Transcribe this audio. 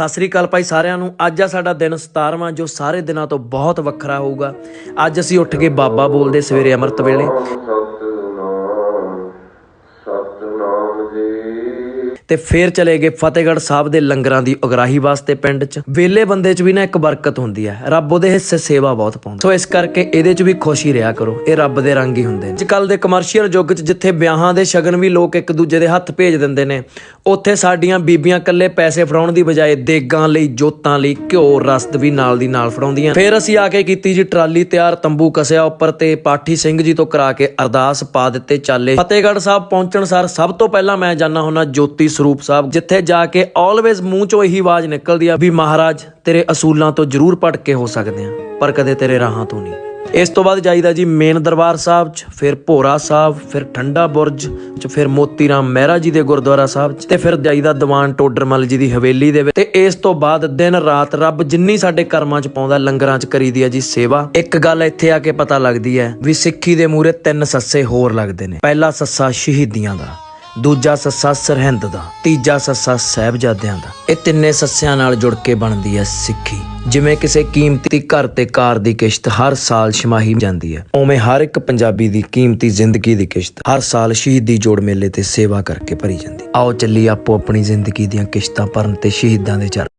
ਸਤਿ ਸ੍ਰੀ ਅਕਾਲ ਭਾਈ ਸਾਰਿਆਂ ਨੂੰ। ਅੱਜ ਆ ਸਾਡਾ ਦਿਨ 17ਵਾਂ ਜੋ ਸਾਰੇ ਦਿਨਾਂ ਤੋਂ ਬਹੁਤ ਵੱਖਰਾ ਹੋਊਗਾ। ਅੱਜ ਅਸੀਂ ਉੱਠ ਕੇ ਬਾਬਾ ਬੋਲਦੇ ਸਵੇਰੇ ਅੰਮ੍ਰਿਤ ਵੇਲੇ। ਸਤਨਾਮ ਸਤਨਾਮ ਜੀ। ਤੇ ਫੇਰ ਚਲੇ ਗਏ ਫਤਿਹਗੜ੍ਹ ਸਾਹਿਬ ਦੇ ਲੰਗਰਾਂ ਦੀ ਉਗਰਾਹੀ ਵਾਸਤੇ ਪਿੰਡ 'ਚ। ਵੇਲੇ ਬੰਦੇ 'ਚ ਵੀ ਨਾ ਇੱਕ ਬਰਕਤ ਹੁੰਦੀ ਹੈ। ਰੱਬ ਉਹਦੇ ਹਿੱਸੇ ਸੇਵਾ ਬਹੁਤ ਪਾਉਂਦਾ। ਸੋ ਇਸ ਕਰਕੇ ਇਹਦੇ 'ਚ ਵੀ ਖੁਸ਼ੀ ਰਿਹਾ ਕਰੋ। ਇਹ ਰੱਬ ਦੇ ਰੰਗ ਹੀ ਹੁੰਦੇ ਨੇ। ਅੱਜ ਕੱਲ ਦੇ ਕਮਰਸ਼ੀਅਲ ਯੁੱਗ 'ਚ ਜਿੱਥੇ ਵਿਆਹਾਂ ਦੇ ਸ਼ਗਨ ਵੀ ਲੋਕ ਇੱਕ ਦੂਜੇ ਦੇ ਹੱਥ ਭੇਜ ਦਿੰਦੇ ਨੇ, ਉੱਥੇ ਸਾਡੀਆਂ ਬੀਬੀਆਂ ਇਕੱਲੇ ਪੈਸੇ ਫੜਾਉਣ ਦੀ ਬਜਾਏ ਦੇਗਾਂ ਲਈ, ਜੋਤਾਂ ਲਈ ਘਿਓ, ਰਸਦ ਵੀ ਨਾਲ ਦੀ ਨਾਲ ਫੜਾਉਂਦੀਆਂ। ਫੇਰ ਅਸੀਂ ਆ ਕੇ ਕੀਤੀ ਜੀ ਟਰਾਲੀ ਤਿਆਰ, ਤੰਬੂ ਕਸਿਆ ਉੱਪਰ ਤੇ ਪਾਠੀ ਸਿੰਘ ਜੀ ਤੋਂ ਕਰਾ ਕੇ ਅਰਦਾਸ ਪਾ ਦਿੱਤੇ ਚਾਲੇ। ਫਤਿਹਗੜ੍ਹ ਸਾਹਿਬ ਪਹੁੰਚਣ ਸਾਰ ਸਭ ਤੋਂ ਪਹਿਲਾਂ ਮੈਂ ਜਾਣਾ ਹੁੰਨਾ ਜੋਤੀ ਸਰੂਪ ਸਾਹਿਬ, ਜਿੱਥੇ ਜਾ ਕੇ ਆਲਵੇਜ਼ ਮੂੰਹ ਚੋਂ ਇਹੀ ਆਵਾਜ਼ ਨਿਕਲਦੀ ਆ ਵੀ ਮਹਾਰਾਜ, ਤੇਰੇ ਅਸੂਲਾਂ ਤੋਂ ਜ਼ਰੂਰ ਭਟਕੇ ਹੋ ਸਕਦੇ ਆ, ਪਰ ਕਦੇ ਤੇਰੇ ਰਾਹਾਂ ਤੋਂ ਨਹੀਂ। ਇਸ ਤੋਂ ਬਾਅਦ ਜਾਈਦਾ ਜੀ ਮੇਨ ਦਰਬਾਰ ਸਾਹਿਬ ਚ, ਫਿਰ ਭੋਰਾ ਸਾਹਿਬ, ਫਿਰ ਠੰਡਾ ਬੁਰਜ ਚ, ਫਿਰ ਮੋਤੀ ਰਾਮ ਮਹਿਰਾ ਜੀ ਦੇ ਗੁਰਦੁਆਰਾ ਸਾਹਿਬ ਚ ਤੇ ਫਿਰ ਜਾਈਦਾ ਦੀਵਾਨ ਟੋਡਰਮਲ ਜੀ ਦੀ ਹਵੇਲੀ ਦੇ ਵਿੱਚ ਤੇ ਇਸ ਤੋਂ ਬਾਅਦ ਦਿਨ ਰਾਤ ਰੱਬ ਜਿੰਨੀ ਸਾਡੇ ਕਰਮਾਂ ਚ ਪਾਉਂਦਾ, ਲੰਗਰਾਂ ਚ ਕਰੀਦੀ ਆ ਜੀ ਸੇਵਾ। ਇੱਕ ਗੱਲ ਇੱਥੇ ਆ ਕੇ ਪਤਾ ਲੱਗਦੀ ਹੈ ਵੀ ਸਿੱਖੀ ਦੇ ਮੂਰੇ ਤਿੰਨ ਸੱਸੇ ਹੋਰ ਲੱਗਦੇ ਨੇ। ਪਹਿਲਾ ਸੱਸਾ ਸ਼ਹੀਦੀਆਂ ਦਾ। ਦੂਜਾ ਸੱਸਾ ਸਰਹਿੰਦ ਦਾ, ਤੀਜਾ ਸੱਸਾ ਸਹਿਬਜ਼ਾਦਿਆਂ ਦਾ। ਇਹ ਤਿੰਨੇ ਸੱਸਿਆਂ ਨਾਲ ਜੁੜ ਕੇ ਬਣਦੀ ਹੈ ਸਿੱਖੀ। ਜਿਵੇਂ ਕਿਸੇ ਕੀਮਤੀ ਘਰ ਤੇ ਕਾਰ ਦੀ ਕਿਸ਼ਤ ਹਰ ਸਾਲ ਛਮਾਹੀ ਜਾਂਦੀ ਹੈ ਉਵੇਂ ਹਰ ਇੱਕ ਪੰਜਾਬੀ ਦੀ ਕੀਮਤੀ ਜ਼ਿੰਦਗੀ ਦੀ ਕਿਸ਼ਤ ਹਰ ਸਾਲ ਸ਼ਹੀਦੀ ਜੋੜ ਮੇਲੇ ਤੇ ਸੇਵਾ ਕਰਕੇ ਭਰੀ ਜਾਂਦੀ। ਆਓ ਚੱਲੀ ਆਪੋ ਆਪਣੀ ਜ਼ਿੰਦਗੀ ਦੀਆਂ ਕਿਸ਼ਤਾਂ ਭਰਨ ਤੇ ਸ਼ਹੀਦਾਂ ਦੇ ਚਰਨ।